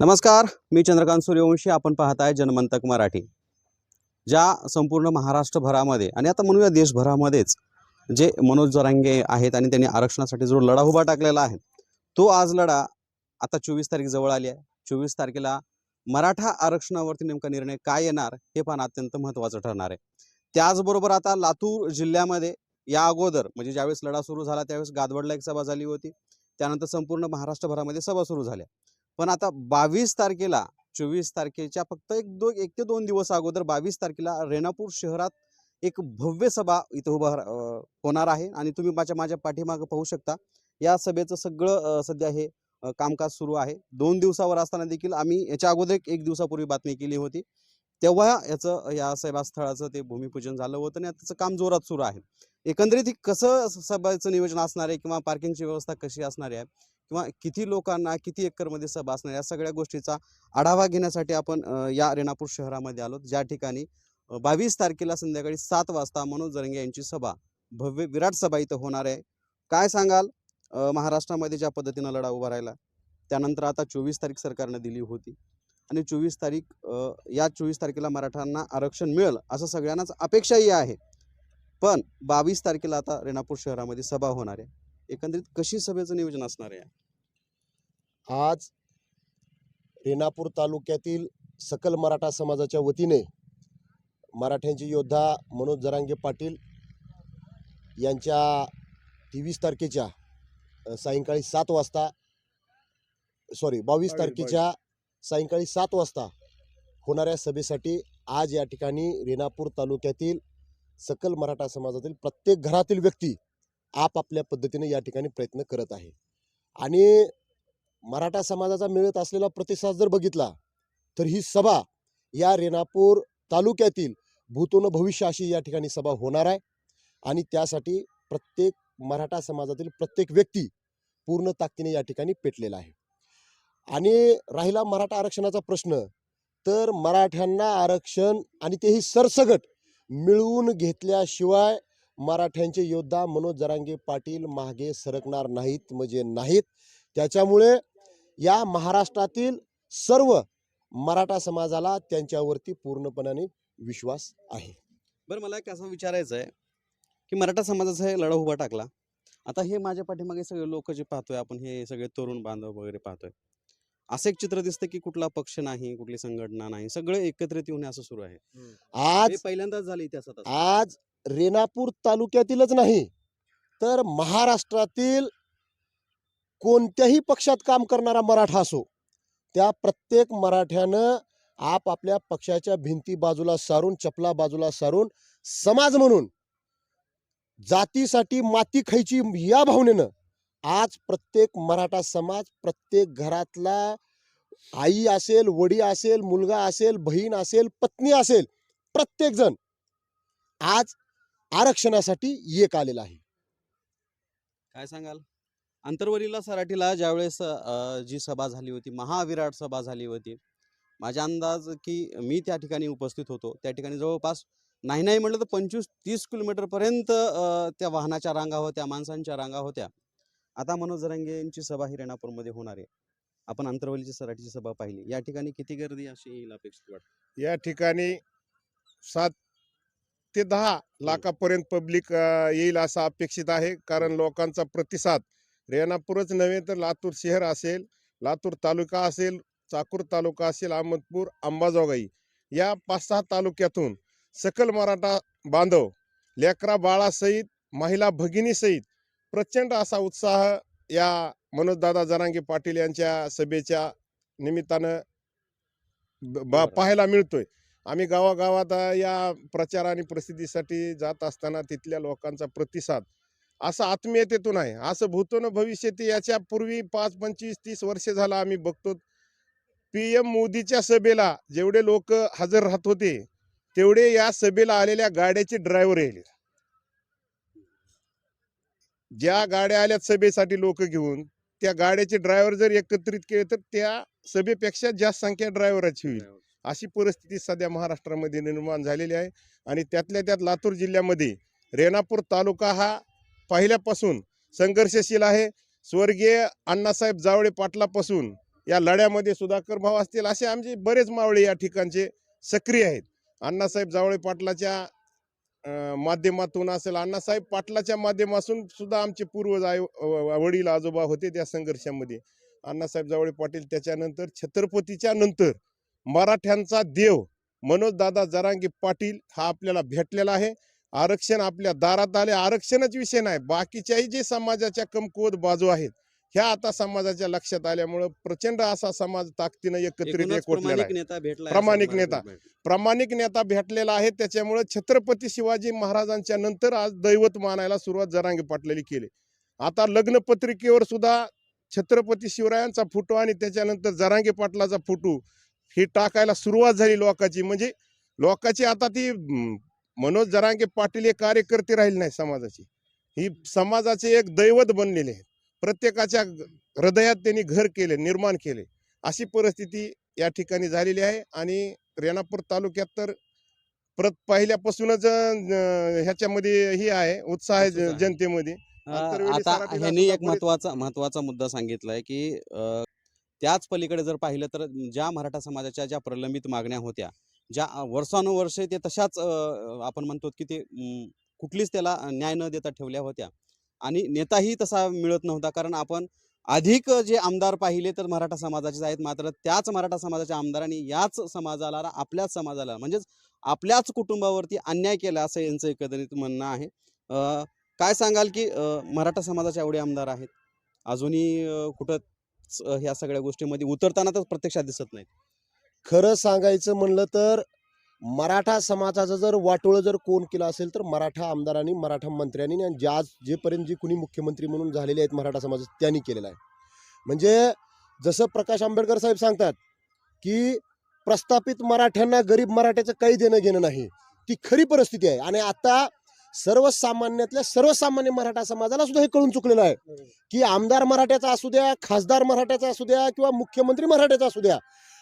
नमस्कार मी चंद्रकांत सूर्यवंशी. आपण पाहत आहे जनमंतक मराठी. ज्या संपूर्ण महाराष्ट्रभरामध्ये आणि आता म्हणूया देशभरामध्येच जे मनोज जरांगे आहेत आणि त्यांनी आरक्षणासाठी जो लढा उभा टाकलेला आहे तो आज लढा आता चोवीस तारीख जवळ आली आहे. चोवीस तारखेला मराठा आरक्षणावरती नेमका निर्णय काय येणार हे पण अत्यंत महत्त्वाचं ठरणार आहे. त्याचबरोबर आता लातूर जिल्ह्यामध्ये या अगोदर म्हणजे ज्यावेळेस लढा सुरू झाला त्यावेळेस गादवडला एक सभा झाली होती. त्यानंतर संपूर्ण महाराष्ट्रभरामध्ये सभा सुरू झाल्या. पण आता बावीस तारखेला चोवीस तारखेच्या फक्त एक दो एक ते दोन दिवस अगोदर बावीस तारखेला रेणापूर शहरात एक भव्य सभा इथं उभा होणार आहे आणि तुम्ही माझ्या माझ्या पाठीमागं पाहू शकता. या सभेचं सगळं सध्या हे कामकाज सुरू आहे. दोन दिवसावर असताना देखील आम्ही याच्या अगोदर एक- दिवसापूर्वी बातमी केली होती. तेव्हा याचं या सभास्थळाचं ते भूमिपूजन झालं होतं आणि त्याचं काम जोरात सुरू आहे. एकंदरीत कसं सभेचं नियोजन असणार आहे किंवा पार्किंगची व्यवस्था कशी असणार आहे किंवा किती लोकांना किती एकरमध्ये सभा असणार या सगळ्या गोष्टीचा आढावा घेण्यासाठी आपण या रेणापूर शहरामध्ये आलो ज्या ठिकाणी बावीस तारखेला संध्याकाळी सात वाजता मनोज जरंगे यांची सभा भव्य विराट सभा इथं होणार आहे. काय सांगाल? महाराष्ट्रामध्ये ज्या पद्धतीनं लढा उभा राहिला त्यानंतर आता चोवीस तारीख सरकारनं दिली होती. आणि चोवीस तारीख या चोवीस तारखेला मराठ्यांना आरक्षण मिळेल असं सगळ्यांनाच अपेक्षाही आहे. पण बावीस तारखेला आता रेणापूर शहरामध्ये सभा होणार आहे. एकंदरीत कशी सभेचं नियोजन असणार आहे? आज रेणापूर तालुक्यातील सकल मराठा समाजाच्या वतीने मराठ्यांचे योद्धा मनोज जरांगे पाटील यांच्या तेवीस तारखेच्या सायंकाळी सात वाजता सॉरी बावीस बावीस, तारखेच्या सायंकाळी सात वाजता होणाऱ्या सभेसाठी आज या ठिकाणी रेणापूर तालुक्यातील सकल मराठा समाजातील प्रत्येक घरातील व्यक्ती आपापल्या पद्धतीने या ठिकाणी प्रयत्न करत आहे. आणि मराठा समाजाचा मिळत असलेला प्रतिसाद जर बघितला तर ही सभा या रेणापूर तालुक्यातील भूतोन भविष्य अशी या ठिकाणी सभा होणार आहे. आणि त्यासाठी प्रत्येक मराठा समाजातील प्रत्येक व्यक्ती पूर्ण ताकदीने या ठिकाणी पेटलेला आहे. आणि राहिला मराठा आरक्षणाचा प्रश्न तर मराठ्यांना आरक्षण आणि तेही सरसगट मिळवून घेतल्याशिवाय मराठ्यांचे योद्धा मनोज जरांगे पाटील मागे सरकणार नाहीत म्हणजे नाहीत. त्याच्यामुळे या महाराष्ट्रातील सर्व मराठा समाजाला त्यांच्यावरती पूर्णपणाने विश्वास आहे. बरं मला एक असं विचारायचं आहे की मराठा समाजाचा हे लढा उभा टाकला. आता हे माझ्या पाठीमागे सगळे लोक जे पाहतोय आपण हे सगळे तरुण बांधव वगैरे पाहतोय. असं एक चित्र दिसतं की कुठला पक्ष नाही कुठली संघटना नाही सगळे एकत्रित येऊन हे असं सुरू आहे. हे आज पहिल्यांदाच झालं इतिहासात. आज रेणापूर तालुक्यातीलच नाही तर महाराष्ट्रातील कोणत्याही पक्षात काम करणारा मराठा असो त्या प्रत्येक मराठ्यानं आपापल्या पक्षाच्या भिंती बाजूला सारून चपला बाजूला सारून समाज म्हणून जातीसाठी माती खायची या भावनेनं आज प्रत्येक मराठा समाज प्रत्येक घरातला आई असेल वडी असेल मुलगा असेल बहीण असेल पत्नी असेल प्रत्येकजण आज आरक्षणासाठी एक आलेला आहे. काय सांगाल? अंतरवलीला सराठीला ज्यावेळेस जी सभा झाली होती महाविराट सभा झाली होती माझ्या अंदाज की मी त्या ठिकाणी उपस्थित होतो. त्या ठिकाणी जवळपास नाही नाही म्हटलं तर पंचवीस तीस किलोमीटरपर्यंत त्या वाहनाच्या रांगा होत्या माणसांच्या रांगा होत्या. आता मनोज जरांगे यांची सभा ही रेणापूरमध्ये होणार आहे. आपण अंतरवलीची सराठीची सभा पाहिली. या ठिकाणी किती गर्दी अशी येईल अपेक्षित वाटत? या ठिकाणी सात ते दहा लाखापर्यंत पब्लिक येईल असं अपेक्षित आहे. कारण लोकांचा प्रतिसाद रेणापूरच नव्हे तर लातूर शहर असेल लातूर तालुका असेल चाकूर तालुका असेल अहमदपूर अंबाजोगाई या पाच सहा तालुक्यातून सकल मराठा बांधव लेकरा बाळासहित महिला भगिनीसहित प्रचंड असा उत्साह या मनोजदादा जरांगे पाटील यांच्या सभेच्या निमित्तानं ब-. पाहायला मिळतोय आम्ही गावागावात या प्रचार आणि प्रसिद्धीसाठी जात असताना तिथल्या लोकांचा प्रतिसाद असं आत्मीयतेतून आहे. असं भूतोन भविष्य ते याच्या पूर्वी पाच पंचवीस तीस वर्ष झाला आम्ही बघतो. पी एम मोदीच्या सभेला जेवढे लोक हजर राहत होते तेवढे या सभेला आलेल्या गाड्याचे ड्रायव्हर येईल ज्या गाड्या आल्यात सभेसाठी लोक घेऊन त्या गाड्याचे ड्रायव्हर जर एकत्रित केले तर त्या सभेपेक्षा जास्त संख्या ड्रायव्हराची होईल. अशी परिस्थिती सध्या महाराष्ट्रामध्ये निर्माण झालेली आहे. आणि त्यातल्या त्यात लातूर जिल्ह्यामध्ये रेणापूर तालुका हा पहिल्यापासून संघर्षशील आहे. स्वर्गीय अण्णासाहेब जावळे पाटलापासून या लढ्यामध्ये सुधाकर भाऊ असतील असे आमचे बरेच मावळे या ठिकाणचे सक्रिय आहेत. अण्णासाहेब जावळे पाटलाच्या माध्यमातून असेल अण्णासाहेब पाटलाच्या माध्यमातून सुद्धा आमचे पूर्वज आई वडील आजोबा होते त्या संघर्षामध्ये. अण्णासाहेब जावळे पाटील त्याच्यानंतर छत्रपतीच्या नंतर मराठ्यांचा देव मनोजदादा जरांगे पाटील हा आपल्याला भेटलेला आहे. आरक्षण आपल्या दारात आले आरक्षणच विषय नाही. बाकीच्याही जे समाजाच्या कमकुवत बाजू आहेत ह्या आता समाजाच्या लक्षात आल्यामुळं प्रचंड असा समाज ताकदीनं एकत्रित एकवटलेला प्रामाणिक आहे प्रामाणिक नेता. प्रामाणिक नेता भेटलेला आहे त्याच्यामुळे छत्रपती शिवाजी महाराजांच्या नंतर आज दैवत मानायला सुरुवात जरांगे पाटलांनी केली. आता लग्न पत्रिकेवर सुद्धा छत्रपती शिवरायांचा फोटो आणि त्याच्यानंतर जरांगे पाटलाचा फोटो ही टाकायला सुरुवात झाली लोकांची. म्हणजे लोकांची आता ती मनोज जरांगे पाटील हे कार्यकर्ते राहिले नाही समाजाची. ही समाजाचे एक दैवत बनलेले आहेत. प्रत्येकाच्या हृदयात त्यांनी घर केले निर्माण केले. अशी परिस्थिती या ठिकाणी झालेली आहे आणि रेणापूर तालुक्यात तर प्रत पहिल्यापासूनच ह्याच्यामध्ये ही आहे उत्साह आहे. जनतेमध्ये. आता ह्यांनी एक महत्त्वाचा महत्त्वाचा मुद्दा सांगितलाय की त्याच पलीकडे जर पाहिलं तर ज्या मराठा समाजाच्या ज्या प्रलंबित मागण्या होत्या ज्या वर्षानुवर्षे ते तशाच आपण म्हणतो की ते कुठलीच त्याला न्याय न देता ठेवल्या होत्या. आणि नेताही तसा मिळत नव्हता. कारण आपण अधिक जे आमदार पाहिले तर मराठा समाजाचेच आहेत. मात्र त्याच मराठा समाजाच्या आमदारांनी याच समाजाला आपल्याच समाजाला म्हणजेच आपल्याच कुटुंबावरती अन्याय केला असं यांचं एकंदरीत म्हणणं आहे. काय सांगाल की मराठा समाजाचे एवढे आमदार आहेत? अजूनही कुठं ह्या सगळ्या गोष्टीमध्ये उतरताना तर प्रत्यक्षात दिसत नाही खरं सांगायचं म्हणलं तर मराठा समाजाचं जर वाटोळं जर कोण केलं असेल तर मराठा आमदारांनी मराठा मंत्र्यांनी आणि ज्या जेपर्यंत जे कुणी मुख्यमंत्री म्हणून झालेले आहेत मराठा समाज त्यांनी केलेलं आहे. म्हणजे जसं प्रकाश आंबेडकर साहेब सांगतात की प्रस्थापित मराठ्यांना गरीब मराठ्याचं काही देणं घेणं नाही. ती खरी परिस्थिती आहे. आणि आता सर्वसामान्यातल्या सर्वसामान्य मराठा समाजाला सुद्धा हे कळून चुकलेलं आहे की आमदार मराठ्याचा असू द्या खासदार मराठ्याचा असू द्या किंवा मुख्यमंत्री मराठ्याचा असू द्या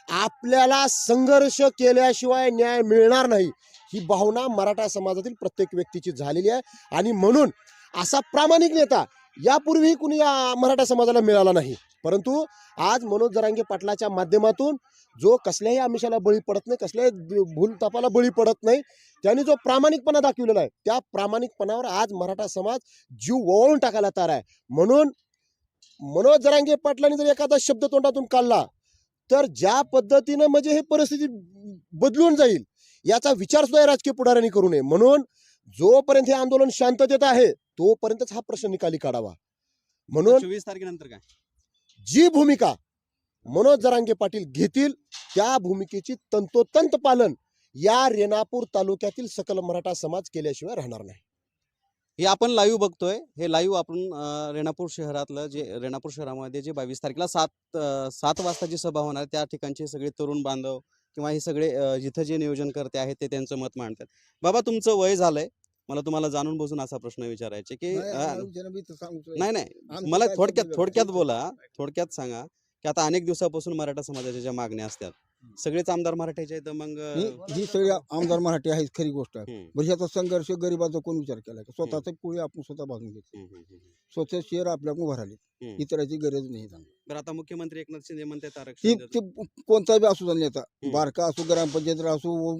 आपल्याला संघर्ष केल्याशिवाय न्याय मिळणार नाही. ही भावना मराठा समाजातील प्रत्येक व्यक्तीची झालेली आहे. आणि म्हणून असा प्रामाणिक नेता यापूर्वीही कुणी या मराठा समाजाला मिळाला नाही. परंतु आज मनोज जरांगे पाटलाच्या माध्यमातून जो कसल्याही आमिषाला बळी पडत नाही कसल्याही भूलतापाला बळी पडत नाही त्यांनी जो प्रामाणिकपणा दाखवलेला आहे त्या प्रामाणिकपणावर आज मराठा समाज जीव वळवून टाकायला तयार आहे. म्हणून मनोज जरांगे पाटलांनी जर एखादा शब्द तोंडातून काढला तर ज्या पद्धतीनं म्हणजे ही परिस्थिती बदलून जाईल याचा विचार सुद्धा राजकीय पुढाऱ्यांनी करू नये. म्हणून जोपर्यंत हे आंदोलन शांततेत आहे तोपर्यंतच हा प्रश्न निकाली काढावा. म्हणून चोवीस तारखेनंतर काय? जी भूमिका मनोज जरांगे पाटील घेतील त्या भूमिकेची तंतोतंत पालन या रेणापूर तालुक्यातील सकल मराठा समाज केल्याशिवाय राहणार नाही. हे आपण लाईव्ह बघतोय. हे लाईव्ह आपण रेणापूर शहरातलं जे रेणापूर शहरामध्ये जे बावीस तारखेला सात सात वाजता जी सभा होणार. त्या ठिकाणचे सगळे तरुण बांधव किंवा हे सगळे जिथं जे नियोजनकर्ते आहेत ते त्यांचं मत मांडतात. बाबा तुमचं वय झालंय. मला तुम्हाला जाणून बसून असा प्रश्न विचारायचे की नाही नाही मला थोडक्यात थोडक्यात बोला. थोडक्यात सांगा की आता अनेक दिवसापासून मराठा समाजाच्या ज्या मागण्या असतात सगळेच आमदार मराठ्याचे आहेत मग ही ही सगळी आमदार मराठी आहे खरी गोष्ट आहे हम्म, बरं ह्याचा संघर्ष गरिबाचा कोण विचार केला का स्वतःचा पोळी आपण स्वतः भाजून घेतो हम्म, हम्म, हम्म. स्वतः शेअर आपल्याकडून भराले हम्म. इतराची गरज नाही त्यांना. बरं आता मुख्यमंत्री एकनाथ शिंदे म्हणतात ती आरक्षण. ते कोणता बी असू द्या नेता. बारका असो ग्रामपंचायत असो.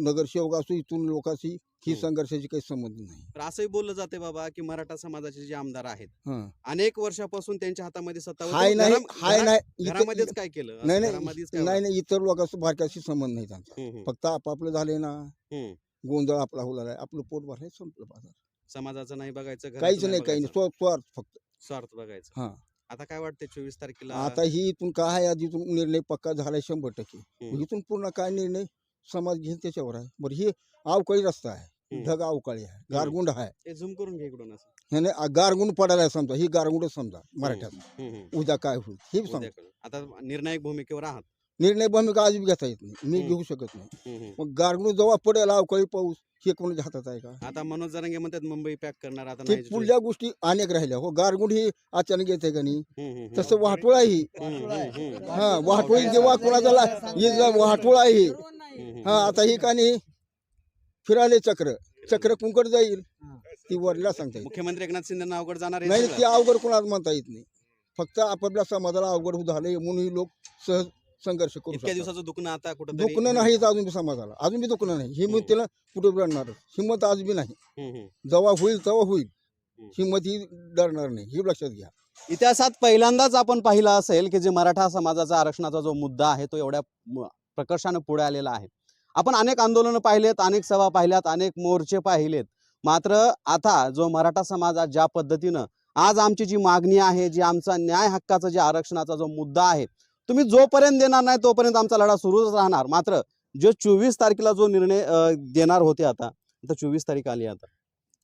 नगरसेवक असो इथून लोकांशी ही. हम्म. संघर्षाची काही संबंध नाही. तर असंही बोललं जाते बाबा की मराठा समाजाचे जे आमदार आहेत हं. अनेक वर्षापासून त्यांच्या हातामध्ये सत्ता होती. हाय नाही घरा- हाय घरा- नाही इथं- काय केलं? असं नाही घरामध्येच नाही काय नाही नाही इतर लोकांशी बारक्याशी संबंध नाही त्यांचा. हम्म, हम्म, फक्त आपापलं झाले ना. हम्म. गोंधळ आपला होला आहे आपलं पोट भरायला संपलं बाजार. समाजाचं नाही बघायचं घराचं काहीच नाही काही नाही. बघायचं. स्व- स्वार्थ फक्त. स्वार्थ बघायचं. हा. आता काय वाटतंय चोवीस तारखेला? आता ही इथून काय आहे? इथून निर्णय पक्का झालाय शंभर टक्के. हम्म. इथून पूर्ण काय निर्णय समाज घेईल त्याच्यावर आहे. बरं ही अवकाळी रस्ता आहे. ढग अवकाळी आहे. गारगुंड आहे. हे झूम करून घे इकडून असं. ह्याने आ- गारगुंड पडायला समजा ही गारगुंड समजा मराठ्यात. हम्म, हम्म. उद्या काय होईल हे समजा. आता निर्णायक भूमिकेवर आहात. निर्णय भूमिका आज बी घेता येत नाही. मी हम्म. घेऊ शकत नाही. हम्म, हम्म. मग गारगुंड जेव्हा पडेल अवकाळी पाऊस हे कोणाच्या हातात आहे का? आता मनोज जरांगे म्हणतात मुंबई पॅक करणार आता ते नाही पुढल्या गोष्टी अनेक राहिल्या. हो गारगुंड ही अचानक येते का नाही? हम्म, हम्म, हम्म. तसं वाहटोळ आहे ही. हम्म, हम्म, हम्म. हा वाहटोळी जेव्हा कोणाचा ला- ही जा- वाहटोळ आहे हम्म, हम्म. हा आता ही का नाही? फिराले चक्र. चक्र कुंकड जाईल ती वरला सांगता येईल. मुख्यमंत्री एकनाथ शिंदे अवघड जाणार नाही. ते अवघड कोणाला म्हणता येत नाही. फक्त आपापल्या समाजाला अवघड झाले म्हणून ही लोक सहज संघर्ष करू इतक्या शकतात. दिवसाचं दुखणं आता कुठं दुखणं नाही तर अजून बी समाजाला. अजून बी दुखणं नाही. हिंमत. त्याला कुठे रडणार हिंमत आज बी नाही. जेव्हा होईल तेव्हा होईल. हिंमत ही डरणार नाही. ही लक्षात घ्या. इतिहासात पहिल्यांदाच आपण पाहिलं असेल की जे मराठा समाजाचा आरक्षणाचा जो मुद्दा आहे तो एवढ्या म- प्रकर्षानं पुढे आलेला आहे. आपण अनेक आंदोलनं पाहिलेत अनेक सभा पाहिल्यात अनेक मोर्चे पाहिलेत. मात्र आता जो मराठा समाज आज ज्या पद्धतीनं आज आमची जी मागणी आहे जी आमचा न्याय हक्काचा जे आरक्षणाचा जो मुद्दा आहे तुम्ही जोपर्यंत देणार नाही तोपर्यंत आमचा लढा सुरूच राहणार. मात्र जो चोवीस तारखेला जो निर्णय देणार होते आता आता चोवीस तारीख आली आता.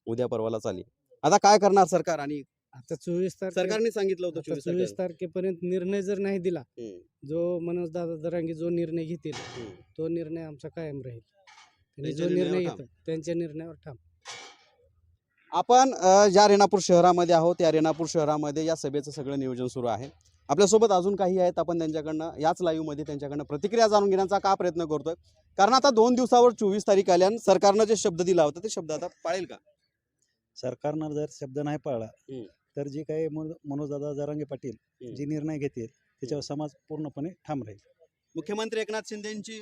उद्या परवाला चाली आता काय करणार सरकार आणि आता चोवीस तारखे सरकारने सांगितलं होतं आता चोवीस चोवीस तारखेपर्यंत निर्णय जर नाही दिला हम्म. जो मनोज दादा दरांगी जो निर्णय घेतील हम्म. तो निर्णय आमचा कायम राहील. त्यांनी त्यांच्या जो निर्णय निर्णयावर घेतो त्यांच्या निर्णयावर ठाम. आपण अ, ज्या रेणापूर शहरामध्ये आहोत या रेणापूर शहरामध्ये या सभेचं सगळं नियोजन सुरू आहे. आपल्यासोबत अजून काही आहेत आपण त्यांच्याकडनं याच लाईव्हमध्ये त्यांच्याकडनं प्रतिक्रिया जाणून घेण्याचा का प्रयत्न करतोय? कारण आता दोन दिवसावर चोवीस तारीख आल्यान सरकारनं जे शब्द दिला होता ते शब्द आता पाळेल का? सरकारनं जर शब्द नाही पाळला हम्म. तर जे काही मनोजदादा जरांगे पाटील. जे निर्णय घेतील त्याच्यावर समाज पूर्णपणे ठाम राहील. मुख्यमंत्री एकनाथ शिंदेची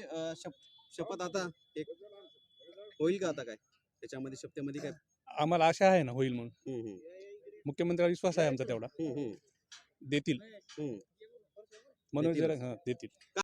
शपथ आता एक होईल का आता काय? त्याच्यामध्ये शपथेमध्ये काय? आम्हाला आशा आहे ना होईल म्हणून. मुख्यमंत्र्यावर विश्वास आहे आमचा तेवढा. देतील. मनोज. जरा हां देतील.